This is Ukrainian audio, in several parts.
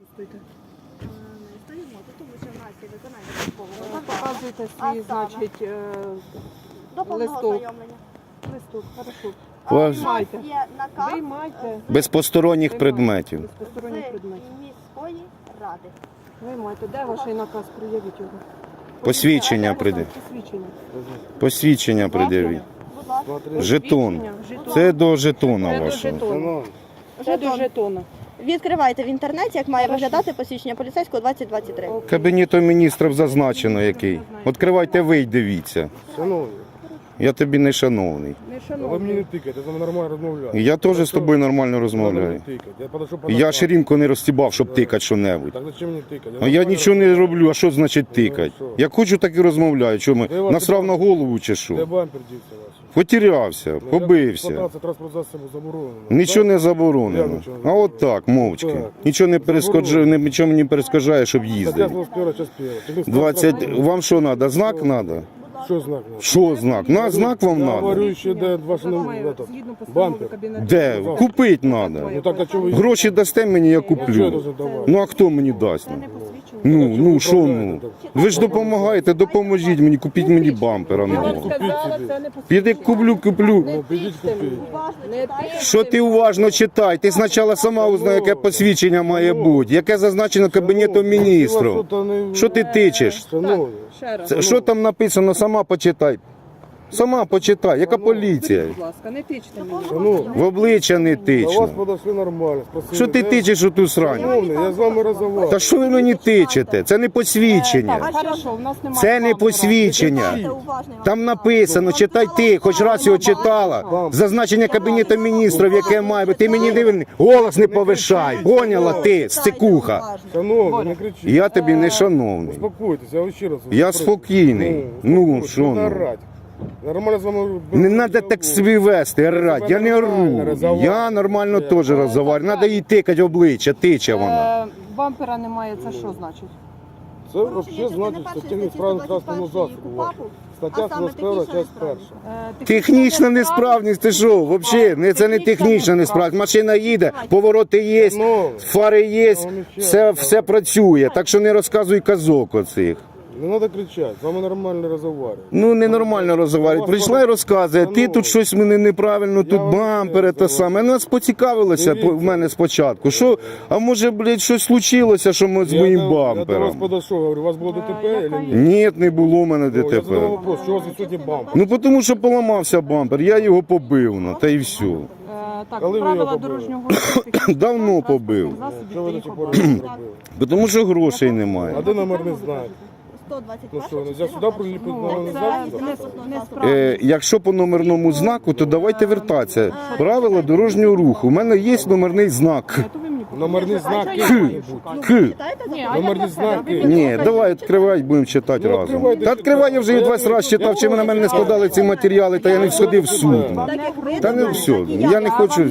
Е, стоїмо, тому що в нас є виконання службового А свій, значить, е, До повного листок. ознайомлення. листок, хорошо. А, У нас є наказ Виймайте. Без посторонніх предметів. Без посторонніх з предметів. міської ради. Виймайте. Де ваш наказ? Приявіть його. Посвідчення прийде. Посвідчення. Посвідчення пред'явіть. Будь ласка. Жетон. Посвідчення, жетон. Це до жетона Це до вашого. Це до жетона. Відкривайте в інтернеті, як має виглядати посвідчення поліцейського 2023. Кабінетом міністрів зазначено який. Відкривайте ви й дивіться. Шановні, Я тобі не шановний. Не ви мені не тикайте, я з вами нормально розмовляю. Я теж з тобою нормально розмовляю. Я подошов по Я ширинку не розстібав, щоб тикати що-небудь. Так зачем мені тикати? А я нічого не роблю, а що значить тикати? Як хочу, так і розмовляю. Що вас насрав на голову чи Де бампер дівся? Потерявся, побився. Транспорт засобу заборонена. Нічого не заборонено. А от так, мовчки. Так. Нічого не перескоджує, не- нічого мені не перескажає, щоб Стаття їздити. 21 час 1. 20... Вам що треба? Знак треба? Що знак? надо? Що знак? На знак вам Я треба? говорю, ще де ваш. Згідно постанови Бампер. Кабінету. Де? Купити треба. Ну так, а чого ви... Гроші дасте мені, я Що я куплю. должен давати? Ну а хто мені дасть? Це не посвідчення. Ну, ну що що ну? Ви ж допомагаєте, допоможіть мені, купіть мені бампера. нового. Ну. сказала, це не. Піди куплю, куплю. Ну. Що ти уважно читай? Ти спочатку сама узнай, яке посвідчення має бути, яке зазначено кабінетом міністрів. Що ти тичеш? Ще раз. Це, що там написано, сама почитай. Сама почитай, яка поліція? Будь ласка, не тичте мені. шановні, В обличчя не до вас тично. подошли нормально. спросили, Що ти де- тичеш у ту срань? Шановні, я з вами розмовляю. Та що ви мені тичете? Це не посвідчення. Так, хорошо, у нас немає. Це не посвідчення. Там написано, читай ти, хоч раз його читала. Зазначення кабінету міністрів, яке має бути. Ти мені не голос не повишай. Поняла ти, стикуха. Шановні, не кричіть. Я тобі не шановний. Успокойтесь, я вам ще раз. Я спокійний. Ну, що ну? орать. Нормально з вами... Не треба так себе вести, орать. Я не ору. Я нормально теж розговорю. Треба їй тикати обличчя, тиче вона. Е, Бампера немає, це що значить? Це взагалі значить, що технічно справді транспортного засобу. Стаття 41, часть перша. Е, Технічна несправність, ти що? Взагалі, не- це не технічна несправність. Машина їде, повороти є, Ну, фари є, все, все працює. Так що не розказуй казок оцих. Не треба кричати, з вами нормально розмовляю. Ну ненормально розговорюють. Прийшла і розказує, ти тут щось мене неправильно, тут бампери те саме. Нас поцікавилося в мене спочатку. Що, а може, блядь, щось случилося, що ми з моїм до- Я до вас бампером? подошов, говорю, у вас було ДТП чи ні? Ні, не було в мене Ну, Я задав ДТП. вопрос, у вас відсутній бампер? Ну тому що поламався бампер, я його побив, ну, та й все. Так, Коли правила дорожнього Давно побив. та? Тому що грошей немає. А де номер не знаєте? 121 Ну що, нельзя сюди приліпити Ну, номерний це знак? не- Е, якщо по номерному знаку, то давайте вертатися. Правила дорожнього руху. У мене є номерний знак. Ні, то ви мені покажете. Номерний А знак що є, я має маю бути. шукати? К. Читайте Ні, закон. а я Номерні знаки. Ні, давай відкривай, будемо читати Ну, разом. Та відкривай я вже її я 20 разів читав, чи ви на мене не складали ці матеріали, та я не сходив в суд. Та не все, я не хочу.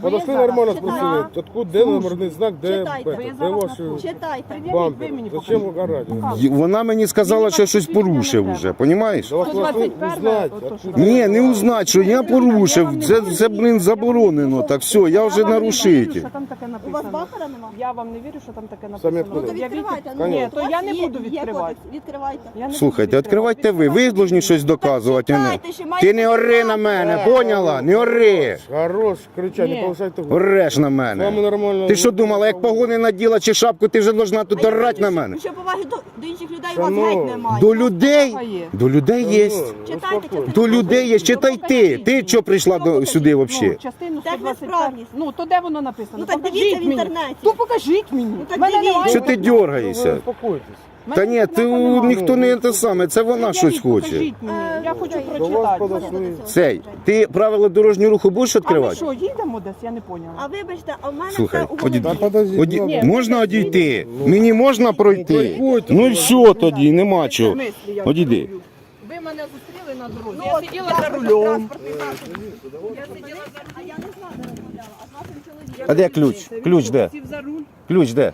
Подошли нормально спросили, откуда, де номерний знак, де, Читайте. де, ваш Читайте. бампер? Ви Зачем покажіть. Вона мені сказала, що щось порушив уже, понімаєш? До вас подошли 121, узнати, ото що откуда. Ні, не узнать, що я порушив. Це, це блін, заборонено. Так все, я вже нарушитель. там таке У вас написано. бампера нема? Я вам не вірю, що там таке написано. Ну то Я відкривайте. ну, Ні, то я не буду відкривати. Відкривайте. Я не Слухайте, відкривайте ви. Ви должні щось доказувати. а не. Читайте, що маєте Ти не ори на мене, поняла? Не ори. Хорош, кричать, Ні. не повишайте голос. Ореш на мене. нормально. Ти що думала, як погони наділа чи шапку, ти вже должна тут орати на мене? Що поваги до, до інших людей у вас Шановні. геть немає. До людей? Є. До людей є. Читайте, читайте. До людей є. Читай ти. Ти що прийшла до, сюди Ну, взагалі? частину Так 121. несправність. Ну, то де воно написано? Ну, так дивіться. Інтернеті. То покажіть мені. Ну, так Мене дивіться. немає. Що ти дергаєшся? успокойтесь. Мене Та ні, ти немає. ніхто не те саме, це вона щось Покажіть, хоче. мені. Я хочу До вас прочитати. подошли. Цей, ти правила дорожнього руху будеш А ми відкривати? що, їдемо десь? Я не А вибачте, а в мене Слухай, це у голові. Та подожди, Оді... Можна одійти? Мені можна пройти? Ну і все тоді, нема чого. Одійди. Ви мене зустріли на дорозі. Ну, Я сиділа я за рулем. Я сиділа за а я не з вами розмовляла, а де ключ? Ключ де? Сів за руль. Ключ де?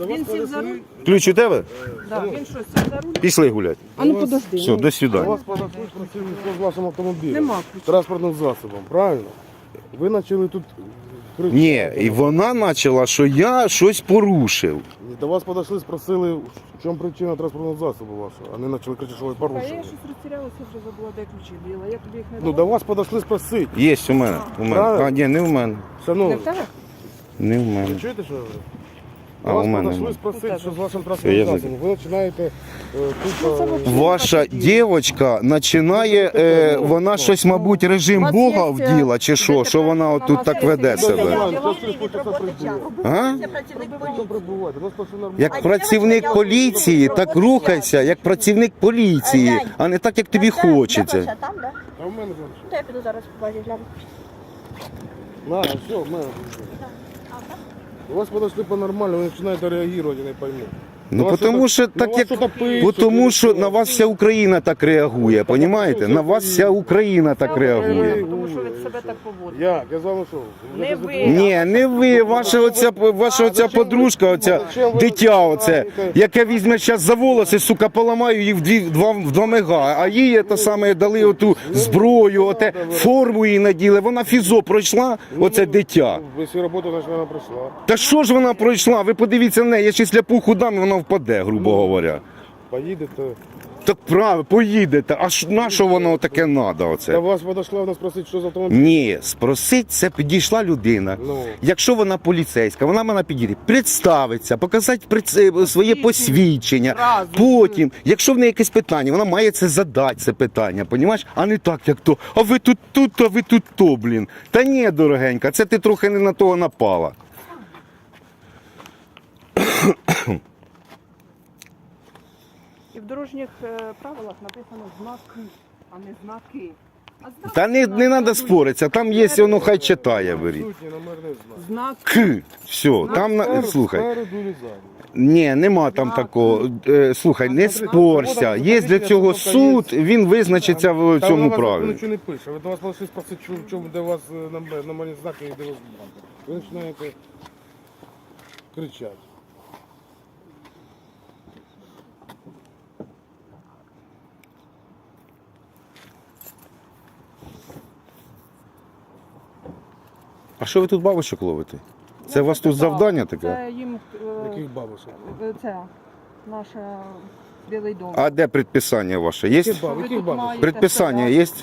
Він сів за руль. Ключ у тебе? Да, він що, сів за руль? Пішли гуляти. А ну подожди. Все, ну. до свидання. вас подошли, спросили, що з вашим автомобілем. Нема ключа. Транспортним засобом, правильно? Ви почали тут кричати. Ні, і вона почала, що я щось порушив. І До вас подошли, спросили, в чому причина транспортного засобу вашого. А не почали кричати, що ви А я порушили. щось розтірялася, вже забула, де ключі діла. Я тобі їх не Ну, до вас подошли спросити. Є у мене. У мене. Правильно. А, ні, не в мене. Не Шановні, в тебе? Не в ви мене. чуєте, що я говорю? А, вас у мене подошли немає. спросити, що з вашим я транспортним знаю. засобом. Ви починаєте е, тут... е, Ваша дівчинка починає, е, вона щось, мабуть, режим Бога є, вділа, чи що, що вона отут так веде себе. А? У нас нормально. Як працівник поліції, так рухайся, як працівник поліції, а не так, як тобі хочеться. Там, да? А в мене вже. То я піду зараз побачу, гляну. На, все, в мене. У вас подошли по-нормально, вы начинаете реагировать, я не пойму. Ну, У вас тому щось- що ну, так вас як тому що на вас вся Україна так реагує, понімаєте? На вас вся Україна так реагує. Тому що ви себе так поводите. Я що? Не Я ви. Ні, не ви, ваша оця, ваша оця подружка, оця дитя, оце, яке візьме зараз за волоси, сука, поламаю її в дві в два в два мега. А їй те саме дали оту зброю, оте форму їй наділи. Вона фізо пройшла, оце дитя. Ви всі роботу, значить, вона пройшла. Та що ж вона пройшла? Ви подивіться на неї, я ще сляпуху дам, і вона впаде, грубо говоря. Поїдете. Так право, поїдете. А ж на що воно таке треба? Оце? вас подошла вона спросити, що за автомобіль. Ні, спросить, це підійшла людина. Ну. Якщо вона поліцейська, вона мене підійде, представиться, показати приц- е, своє посвідчення. Потім, якщо в неї якесь питання, вона має це задати, це питання, понімаєш? А не так, як то. А ви тут тут, а ви тут то, блін. Та ні, дорогенька, це ти трохи не на того напала. В дорожніх е, правилах написано знаки, а не знаки. А знаки Та не, не треба споритися, там є, воно хай читає, беріть. Сутні номерний знак. Знак. К. Все, там на Спереду- слухай. спереду і ззаду. Ні, нема там такого. Е, Слухай, не спорся. Є для цього суд, він визначиться в цьому праві. нічого не пише. Ви до вас подошли спросити, чому, чому де у вас е, номер- номерні знаки і де у вас банка. Ви починаєте кричати. Що ви тут бабочок ловите? Це у вас тут завдання таке? Це їм е, Яких бабушек? е, це наша білий дом. А де предписання ваше? Є? Яких баб- яких тут Предписання є? Яких?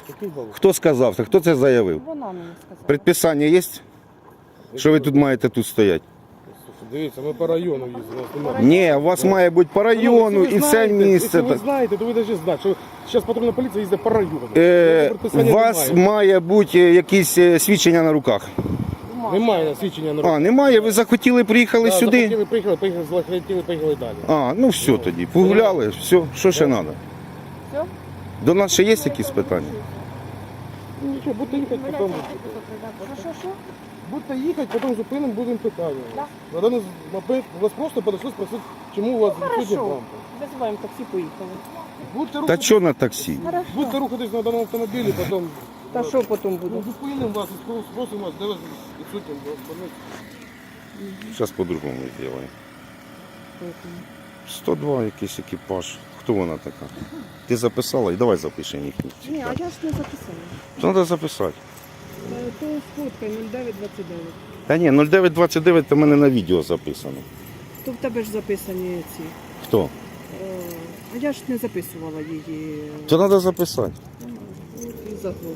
Хто сказав це? Хто це заявив? Вона мені сказала. Предписання є? Що ви тут маєте тут стояти? Слухай, Дивіться, ми по району їздимо. у нас немає. Ні, у вас має бути по району Ну, і ви все місце. Якщо ви так. знаєте, то ви навіть знаєте, що зараз патрульна поліція їздить по району. Е, у вас має бути е, якісь е, свідчення на руках. Немає свідчення на А, немає, ви захотіли, приїхали Да, сюди? захотіли, Приїхали, поїхали, захотіли, поїхали далі. А, ну все тоді. Погуляли, все, що ще треба? Все? До нас ще є якісь питання? Ну, Нічого, будете їхати, потім... Що, що, що? Будете їхати, потім зупинимо, будемо питання. На даний момент вас просто подошли спросити, чому у вас відсутні Хорошо. лампи. Визиваємо таксі, поїхали. Будете Та що на таксі? будете рухатись на даному автомобілі, потім... Та що потім буде? Ну, зупинимо вас і спро- спросимо вас, де вас відсутні. Зараз по-другому зробимо. 102 якийсь екіпаж. Хто вона така? Ти записала і давай запишемо їхні. Ні, а я ж не записала. Треба записати. Е, То сфоткай 0929. Та ні, 0929 то в мене на відео записано. То в тебе ж записані ці. Хто? Е, А я ж не записувала її То треба записати. і заглохла.